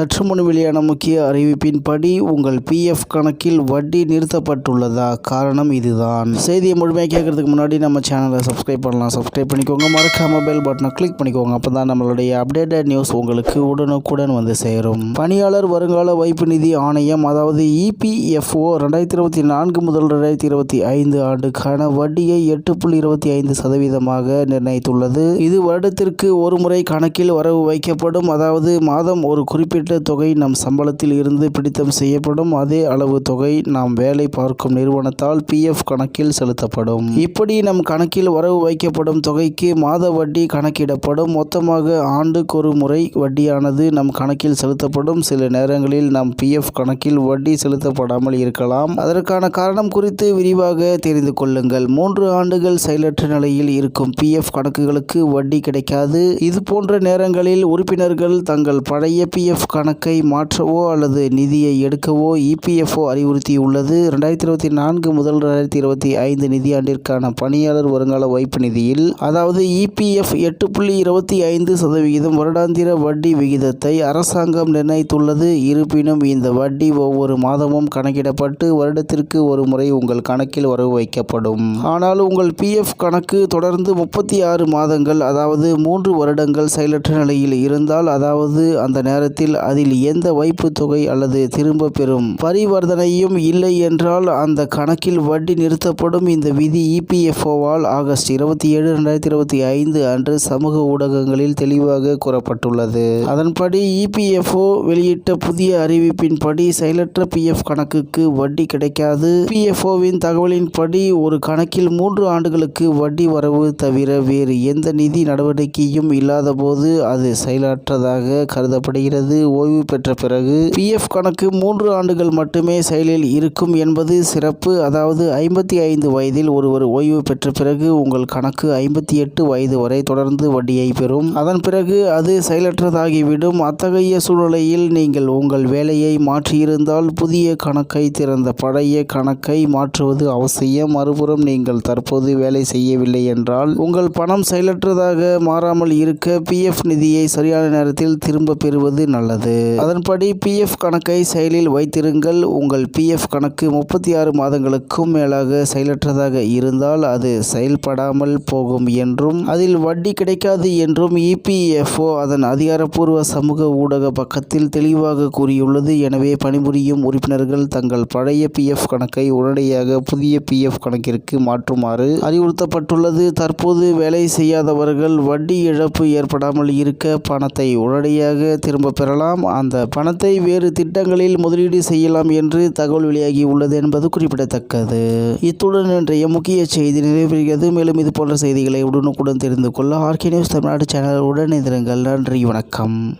சற்று முன் வெளியான முக்கிய அறிவிப்பின்படி உங்கள் பிஎஃப் கணக்கில் வட்டி நிறுத்தப்பட்டுள்ளதா? காரணம் இதுதான். செய்தியை முழுமையாக கேட்கறதுக்கு முன்னாடி நம்ம சேனலை சப்ஸ்கிரைப் பண்ணலாம். சப்ஸ்கிரைப் பண்ணிக்கோங்க. மறக்காம பெல் பட்டனை கிளிக் பண்ணிக்கோங்க. அப்போ தான் நம்மளுடைய அப்டேட்டட் நியூஸ் உங்களுக்கு உடனுக்குடன் வந்து சேரும். பணியாளர் வருங்கால வைப்பு நிதி ஆணையம் அதாவது இபிஎஃப்ஓ ரெண்டாயிரத்தி இருபத்தி நான்கு முதல் ரெண்டாயிரத்தி இருபத்தி ஐந்து ஆண்டுக்கான வட்டியை எட்டு புள்ளி இருபத்தி ஐந்து சதவீதமாக நிர்ணயித்துள்ளது. இது வருடத்திற்கு ஒரு முறை கணக்கில் வரவு வைக்கப்படும். அதாவது மாதம் ஒரு குறிப்பிட்ட தொகை நம் சம்பளத்தில் இருந்து பிடித்தம் செய்யப்படும். அதே அளவு தொகை நாம் வேலை பார்க்கும் நிறுவனத்தால் பிஎஃப் கணக்கில் செலுத்தப்படும். இப்படி நம் கணக்கில் வரவு வைக்கப்படும் தொகைக்கு மாத வட்டி கணக்கிடப்படும். மொத்தமாக ஆண்டுக்கு ஒரு முறை வட்டியானது நம் கணக்கில் செலுத்தப்படும். சில நேரங்களில் நம் பிஎஃப் கணக்கில் வட்டி செலுத்தப்படாமல் இருக்கலாம். அதற்கான காரணம் குறித்து விரிவாக தெரிந்து கொள்ளுங்கள். மூன்று ஆண்டுகள் செயலற்ற நிலையில் இருக்கும் பிஎஃப் கணக்குகளுக்கு வட்டி கிடைக்காது. இது போன்ற நேரங்களில் உறுப்பினர்கள் தங்கள் பழைய பிஎஃப் கணக்கை மாற்றவோ அல்லது நிதியை எடுக்கவோ இபிஎஃப்ஓ அறிவுறுத்தியுள்ளது. ரெண்டாயிரத்தி இருபத்தி நான்கு முதல் ரெண்டாயிரத்தி இருபத்தி ஐந்து நிதியாண்டிற்கான பணியாளர் வருங்கால வைப்பு நிதியில் அதாவது இபிஎஃப் எட்டு புள்ளி இருபத்தி ஐந்து சதவிகிதம் வருடாந்திர வட்டி விகிதத்தை அரசாங்கம் நிர்ணயித்துள்ளது. இருப்பினும் இந்த வட்டி ஒவ்வொரு மாதமும் கணக்கிடப்பட்டு வருடத்திற்கு ஒரு முறை உங்கள் கணக்கில் வரவு வைக்கப்படும். ஆனால் உங்கள் பிஎஃப் கணக்கு தொடர்ந்து முப்பத்தி ஆறு மாதங்கள் அதாவது மூன்று வருடங்கள் செயலற்ற நிலையில் இருந்தால் அதாவது அந்த நேரத்தில் அதில் எந்த வைப்பு தொகை அல்லது திரும்ப பெறும்? பரிவர்த்தனையும் இல்லை என்றால் அந்த கணக்கில் வட்டி நிறுத்தப்படும். இந்த விதி இபிஎஃப்ஓவால் ஆகஸ்ட் இருபத்தி ஏழு ரெண்டாயிரத்தி இருபத்தி ஐந்து அன்று சமூக ஊடகங்களில் தெளிவாக கூறப்பட்டுள்ளது. அதன்படி இபிஎஃப்ஓ வெளியிட்ட புதிய அறிவிப்பின்படி செயலற்ற பிஎஃப் கணக்குக்கு வட்டி கிடைக்காது. பிஎஃப்ஓவின் தகவலின்படி ஒரு கணக்கில் மூன்று ஆண்டுகளுக்கு வட்டி வரவு தவிர வேறு எந்த நிதி நடவடிக்கையும் இல்லாதபோது அது செயலற்றதாக கருதப்படுகிறது. ஓய்வு பெற்ற பிறகு பிஎஃப் கணக்கு மூன்று ஆண்டுகள் மட்டுமே செயலில் இருக்கும் என்பது சிறப்பு. அதாவது ஐம்பத்தி ஐந்து வயதில் ஒருவர் ஓய்வு பெற்ற பிறகு உங்கள் கணக்கு ஐம்பத்தி எட்டு வயது வரை தொடர்ந்து வட்டியை பெறும். அதன் பிறகு அது செயலற்றதாகிவிடும். அத்தகைய சூழ்நிலையில் நீங்கள் உங்கள் வேலையை மாற்றியிருந்தால் புதிய கணக்கை திறந்த பழைய கணக்கை மாற்றுவது அவசியம். மறுபுறம் நீங்கள் தற்போது வேலை செய்யவில்லை என்றால் உங்கள் பணம் செயலற்றதாக மாறாமல் இருக்க பிஎஃப் நிதியை சரியான நேரத்தில் திரும்ப பெறுவது நல்லது. அதன்படி பிஎஃப் கணக்கை செயலில் வைத்திருங்கள். உங்கள் பிஎஃப் கணக்கு முப்பத்தி ஆறு மாதங்களுக்கும் மேலாக செயலற்றதாக இருந்தால் அது செயல்படாமல் போகும் என்றும் அதில் வட்டி கிடைக்காது என்றும் இபிஎஃப்ஓ அதன் அதிகாரப்பூர்வ சமூக ஊடக பக்கத்தில் தெளிவாக கூறியுள்ளது. எனவே பணிபுரியும் உறுப்பினர்கள் தங்கள் பழைய பிஎஃப் கணக்கை உடனடியாக புதிய பிஎஃப் கணக்கிற்கு மாற்றுமாறு அறிவுறுத்தப்பட்டுள்ளது. தற்போது வேலை செய்யாதவர்கள் வட்டி இழப்பு ஏற்படாமல் இருக்க பணத்தை உடனடியாக திரும்ப பெறலாம். அந்த பணத்தை வேறு திட்டங்களில் முதலீடு செய்யலாம் என்று தகவல் வெளியாகி உள்ளது என்பது குறிப்பிடத்தக்கது. இத்துடன் இன்றைய முக்கிய செய்தி நிறைவேறுகிறது. மேலும் இது போன்ற செய்திகளை உடனுக்குடன் தெரிந்து கொள்ள ஆர்கே நியூஸ் தமிழ்நாடு சேனல் உடனே நன்றி வணக்கம்.